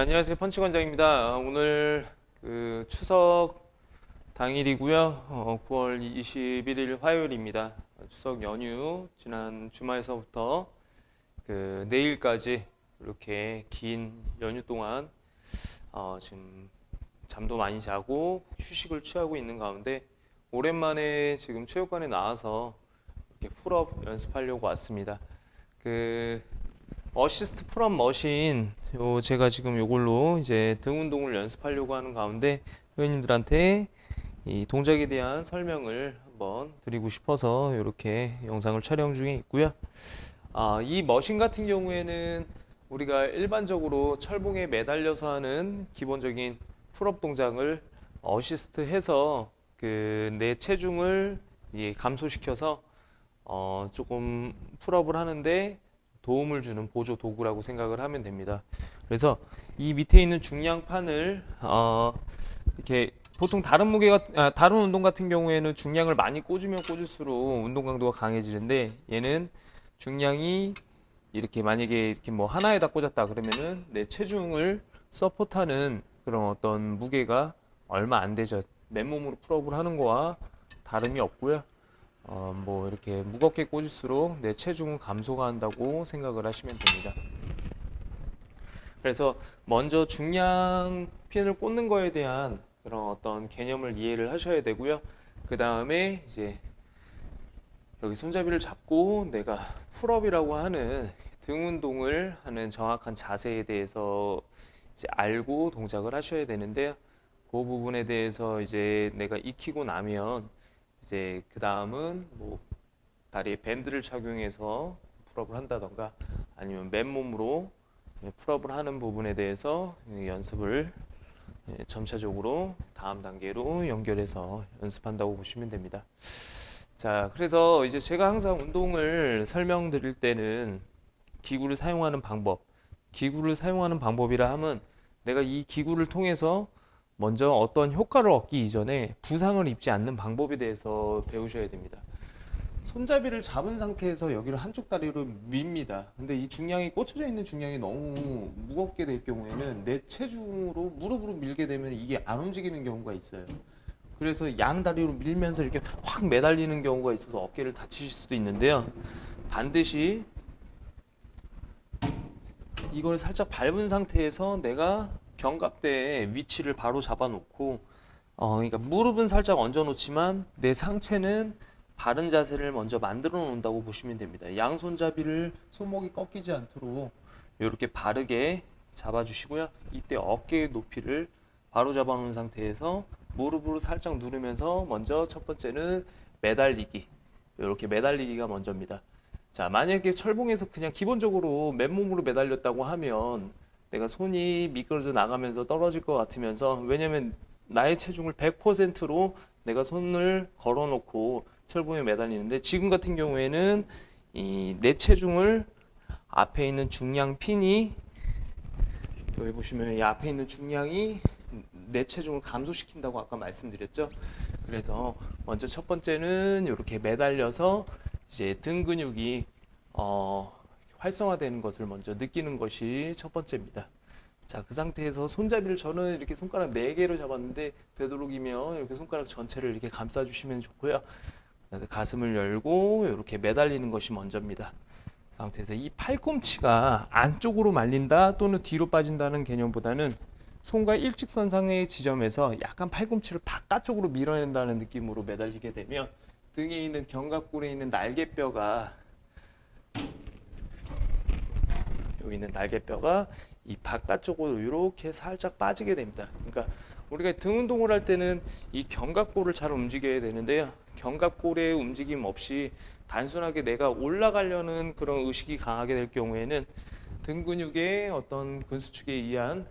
안녕하세요 펀치관장입니다. 오늘 그 추석 당일이고요. 어, 9월 21일 화요일입니다. 추석 연휴 지난 주말에서부터 그 내일까지 이렇게 긴 연휴 동안 어, 지금 잠도 많이 자고 휴식을 취하고 있는 가운데 오랜만에 지금 체육관에 나와서 이렇게 풀업 연습하려고 왔습니다. 그 어시스트 풀업 머신 요 제가 지금 요걸로 이제 등 운동을 연습하려고 하는 가운데 회원님들한테 이 동작에 대한 설명을 한번 드리고 싶어서 이렇게 영상을 촬영 중에 있고요. 아, 이 머신 같은 경우에는 우리가 일반적으로 철봉에 매달려서 하는 기본적인 풀업 동작을 어시스트 해서 그 내 체중을 이 감소시켜서 어, 조금 풀업을 하는데 도움을 주는 보조 도구라고 생각을 하면 됩니다. 그래서 이 밑에 있는 중량판을 어, 이렇게 보통 다른 무게가 아, 다른 운동 같은 경우에는 중량을 많이 꽂으면 꽂을수록 운동 강도가 강해지는데 얘는 중량이 이렇게 만약에 이렇게 뭐 하나에다 꽂았다 그러면은 내 체중을 서포트하는 그런 어떤 무게가 얼마 안 되죠. 맨몸으로 풀업을 하는 거와 다름이 없고요. 어, 뭐 이렇게 무겁게 꽂을수록 내 체중은 감소가 한다고 생각을 하시면 됩니다. 그래서 먼저 중량 핀을 꽂는 거에 대한 그런 어떤 개념을 이해를 하셔야 되고요. 그 다음에 이제 여기 손잡이를 잡고 내가 풀업이라고 하는 등 운동을 하는 정확한 자세에 대해서 이제 알고 동작을 하셔야 되는데요. 그 부분에 대해서 이제 내가 익히고 나면 이제 그 다음은 뭐 다리에 밴드를 착용해서 풀업을 한다던가 아니면 맨몸으로 예, 풀업을 하는 부분에 대해서 예, 연습을 예, 점차적으로 다음 단계로 연결해서 연습한다고 보시면 됩니다. 자, 그래서 이제 제가 항상 운동을 설명드릴 때는 기구를 사용하는 방법, 기구를 사용하는 방법이라 하면 내가 이 기구를 통해서 먼저 어떤 효과를 얻기 이전에 부상을 입지 않는 방법에 대해서 배우셔야 됩니다. 손잡이를 잡은 상태에서 여기를 한쪽 다리로 밉니다. 근데 이 중량이 꽂혀져 있는 중량이 너무 무겁게 될 경우에는 내 체중으로 무릎으로 밀게 되면 이게 안 움직이는 경우가 있어요. 그래서 양 다리로 밀면서 이렇게 확 매달리는 경우가 있어서 어깨를 다치실 수도 있는데요. 반드시 이걸 살짝 밟은 상태에서 내가 견갑대의 위치를 바로 잡아놓고 어 그러니까 무릎은 살짝 얹어 놓지만 내 상체는 바른 자세를 먼저 만들어 놓는다고 보시면 됩니다. 양손잡이를 손목이 꺾이지 않도록 이렇게 바르게 잡아주시고요. 이때 어깨의 높이를 바로 잡아놓은 상태에서 무릎으로 살짝 누르면서 먼저 첫 번째는 매달리기 이렇게 매달리기가 먼저입니다. 자 만약에 철봉에서 그냥 기본적으로 맨몸으로 매달렸다고 하면 내가 손이 미끄러져 나가면서 떨어질 것 같으면서 왜냐면 나의 체중을 100%로 내가 손을 걸어놓고 철봉에 매달리는데 지금 같은 경우에는 이 내 체중을 앞에 있는 중량 핀이 여기 보시면 이 앞에 있는 중량이 내 체중을 감소시킨다고 아까 말씀드렸죠. 그래서 먼저 첫 번째는 이렇게 매달려서 이제 등 근육이 어, 활성화되는 것을 먼저 느끼는 것이 첫 번째입니다. 자, 그 상태에서 손잡이를 저는 이렇게 손가락 4개로 잡았는데 되도록이면 이렇게 손가락 전체를 이렇게 감싸 주시면 좋고요. 가슴을 열고 이렇게 매달리는 것이 먼저입니다. 그 상태에서 이 팔꿈치가 안쪽으로 말린다 또는 뒤로 빠진다는 개념보다는 손과 일직선상의 지점에서 약간 팔꿈치를 바깥쪽으로 밀어낸다는 느낌으로 매달리게 되면 등에 있는 견갑골에 있는 날개뼈가 여기 있는 날개뼈가 이 바깥쪽으로 이렇게 살짝 빠지게 됩니다. 그러니까 우리가 등 운동을 할 때는 이 견갑골을 잘 움직여야 되는데요. 견갑골의 움직임 없이 단순하게 내가 올라가려는 그런 의식이 강하게 될 경우에는 등 근육의 어떤 근수축에 의한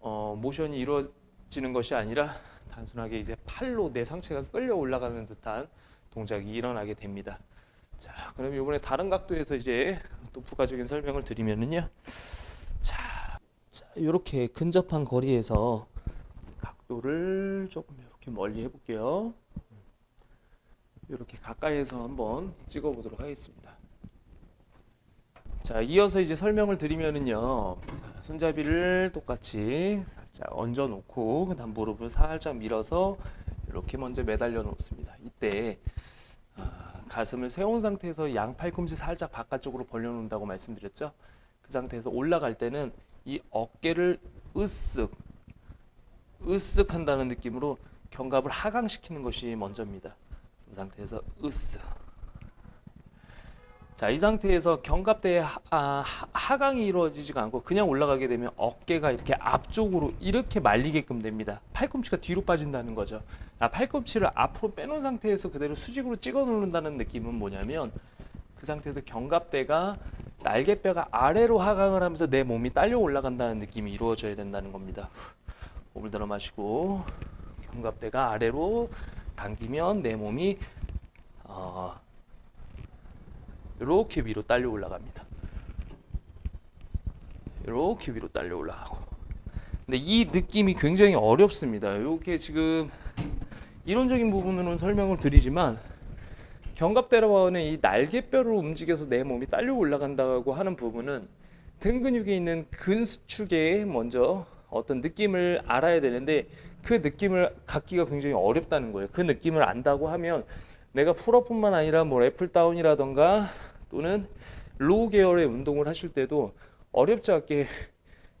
어, 모션이 이루어지는 것이 아니라 단순하게 이제 팔로 내 상체가 끌려 올라가는 듯한 동작이 일어나게 됩니다. 자, 그럼 이번에 다른 각도에서 이제 또 부가적인 설명을 드리면은요. 자, 자, 이렇게 근접한 거리에서 각도를 조금 이렇게 멀리 해볼게요. 이렇게 가까이에서 한번 찍어보도록 하겠습니다. 자, 이어서 이제 설명을 드리면은요. 자, 손잡이를 똑같이 살짝 얹어 놓고 그다음 무릎을 살짝 밀어서 이렇게 먼저 매달려 놓습니다. 이때 아, 가슴을 세운 상태에서 양 팔꿈치 살짝 바깥쪽으로 벌려 놓는다고 말씀드렸죠. 그 상태에서 올라갈 때는 이 어깨를 으쓱 으쓱 한다는 느낌으로 견갑을 하강시키는 것이 먼저입니다. 이 상태에서 으쓱 자, 이 상태에서 견갑대의 하, 아, 하- 하 강이 이루어지지가 않고 그냥 올라가게 되면 어깨가 이렇게 앞쪽으로 이렇게 말리게끔 됩니다. 팔꿈치가 뒤로 빠진다는 거죠. 아, 팔꿈치를 앞으로 빼놓은 상태에서 그대로 수직으로 찍어 누른다는 느낌은 뭐냐면 그 상태에서 견갑대가 날개뼈가 아래로 하강을 하면서 내 몸이 딸려 올라간다는 느낌이 이루어져야 된다는 겁니다. 호흡을 들어 마시고 견갑대가 아래로 당기면 내 몸이 어, 이렇게 위로 딸려 올라갑니다. 이렇게 위로 딸려 올라가고. 근데 이 느낌이 굉장히 어렵습니다. 이렇게 지금 이론적인 부분으로는 설명을 드리지만 견갑대라고 하는 이 날개뼈를 움직여서 내 몸이 딸려 올라간다고 하는 부분은 등 근육에 있는 근수축에 먼저 어떤 느낌을 알아야 되는데 그 느낌을 갖기가 굉장히 어렵다는 거예요. 그 느낌을 안다고 하면 내가 풀업뿐만 아니라 뭐 래플다운이라던가 또는 로우 계열의 운동을 하실 때도 어렵지 않게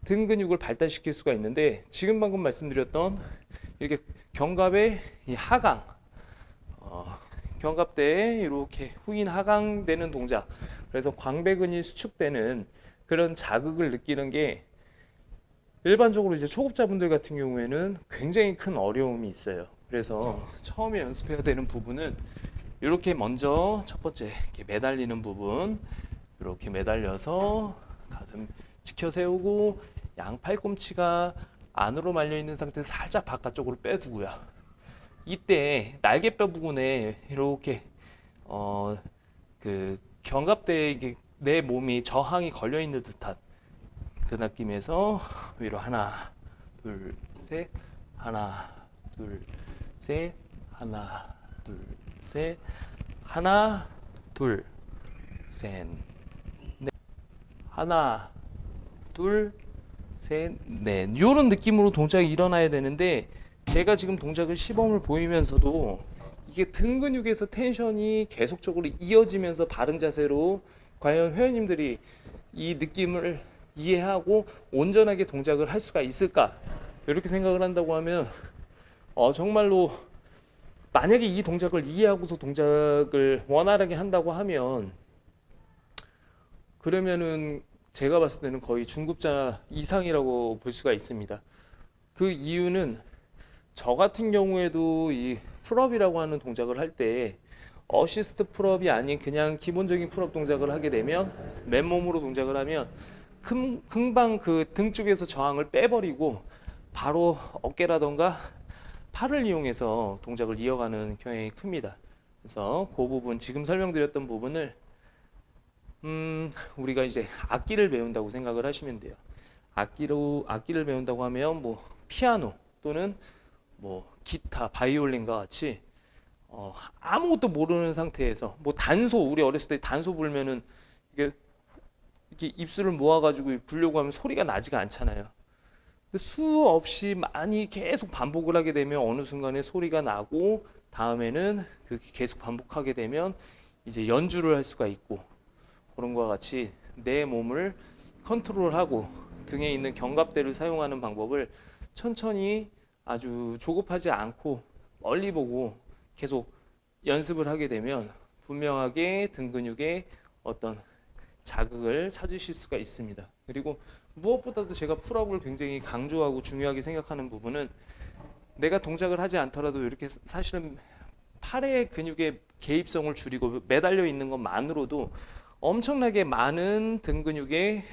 등 근육을 발달시킬 수가 있는데 지금 방금 말씀드렸던 이렇게 견갑의 이 하강 어, 견갑대에 이렇게 후인 하강되는 동작 그래서 광배근이 수축되는 그런 자극을 느끼는 게 일반적으로 이제 초급자분들 같은 경우에는 굉장히 큰 어려움이 있어요. 그래서 처음에 연습해야 되는 부분은 이렇게 먼저 첫 번째 매달리는 부분 이렇게 매달려서 가슴 지켜 세우고 양 팔꿈치가 안으로 말려 있는 상태에서 살짝 바깥쪽으로 빼두고요. 이때 날개뼈 부분에 이렇게 어 그 견갑대에 내 몸이 저항이 걸려 있는 듯한 그 느낌에서 위로 하나 둘 셋 하나 둘 셋 하나 둘 셋. 하나 둘 셋 넷. 하나 둘 셋 넷. 이런 느낌으로 동작이 일어나야 되는데 제가 지금 동작을 시범을 보이면서도 이게 등 근육에서 텐션이 계속적으로 이어지면서 바른 자세로 과연 회원님들이 이 느낌을 이해하고 온전하게 동작을 할 수가 있을까? 이렇게 생각을 한다고 하면 어, 정말로 만약에 이 동작을 이해하고서 동작을 원활하게 한다고 하면 그러면은 제가 봤을 때는 거의 중급자 이상이라고 볼 수가 있습니다. 그 이유는 저 같은 경우에도 이 풀업이라고 하는 동작을 할 때 어시스트 풀업이 아닌 그냥 기본적인 풀업 동작을 하게 되면 맨몸으로 동작을 하면 금, 금방 그 등 쪽에서 저항을 빼버리고 바로 어깨라던가 팔을 이용해서 동작을 이어가는 경향이 큽니다. 그래서 그 부분 지금 설명드렸던 부분을 음, 우리가 이제 악기를 배운다고 생각을 하시면 돼요. 악기로 악기를 배운다고 하면 뭐 피아노 또는 뭐 기타, 바이올린과 같이 어, 아무것도 모르는 상태에서 뭐 단소 우리 어렸을 때 단소 불면은 이게 이렇게 입술을 모아가지고 불려고 하면 소리가 나지가 않잖아요. 수없이 많이 계속 반복을 하게 되면 어느 순간에 소리가 나고 다음에는 그렇게 계속 반복하게 되면 이제 연주를 할 수가 있고 그런 것과 같이 내 몸을 컨트롤하고 등에 있는 견갑대를 사용하는 방법을 천천히 아주 조급하지 않고 멀리 보고 계속 연습을 하게 되면 분명하게 등 근육에 어떤 자극을 찾으실 수가 있습니다. 그리고 무엇보다도 제가 풀업을 굉장히 강조하고 중요하게 생각하는 부분은 내가 동작을 하지 않더라도 이렇게 사실은 팔의 근육의 개입성을 줄이고 매달려 있는 것만으로도 엄청나게 많은 등 근육에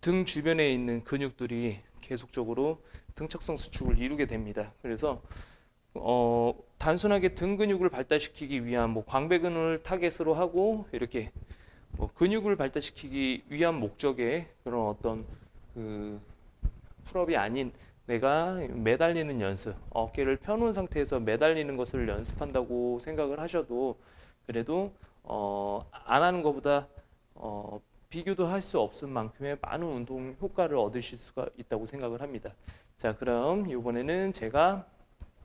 등 주변에 있는 근육들이 계속적으로 등척성 수축을 이루게 됩니다. 그래서 어, 단순하게 등 근육을 발달시키기 위한 뭐 광배근을 타겟으로 하고 이렇게 뭐 근육을 발달시키기 위한 목적의 그런 어떤 그 풀업이 아닌 내가 매달리는 연습, 어깨를 펴놓은 상태에서 매달리는 것을 연습한다고 생각을 하셔도 그래도 어, 안 하는 것보다 어, 비교도 할 수 없을 만큼의 많은 운동 효과를 얻으실 수가 있다고 생각을 합니다. 자, 그럼 이번에는 제가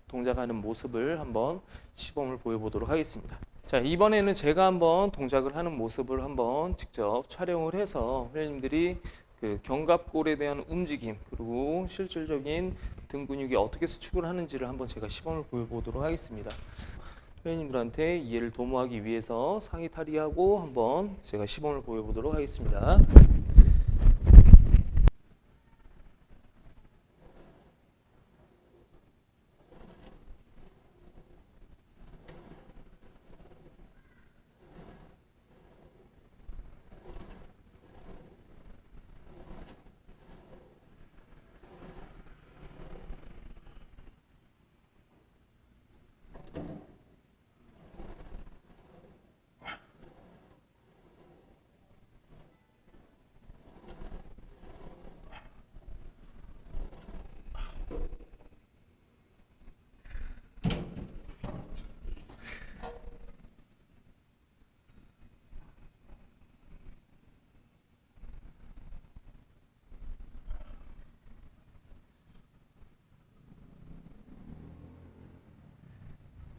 동작하는 모습을 한번 시범을 보여보도록 하겠습니다. 자, 이번에는 제가 한번 동작을 하는 모습을 한번 직접 촬영을 해서 회원님들이 그 견갑골에 대한 움직임 그리고 실질적인 등 근육이 어떻게 수축을 하는지를 한번 제가 시범을 보여보도록 하겠습니다. 회원님들한테 이해를 도모하기 위해서 상의 탈의하고 한번 제가 시범을 보여보도록 하겠습니다.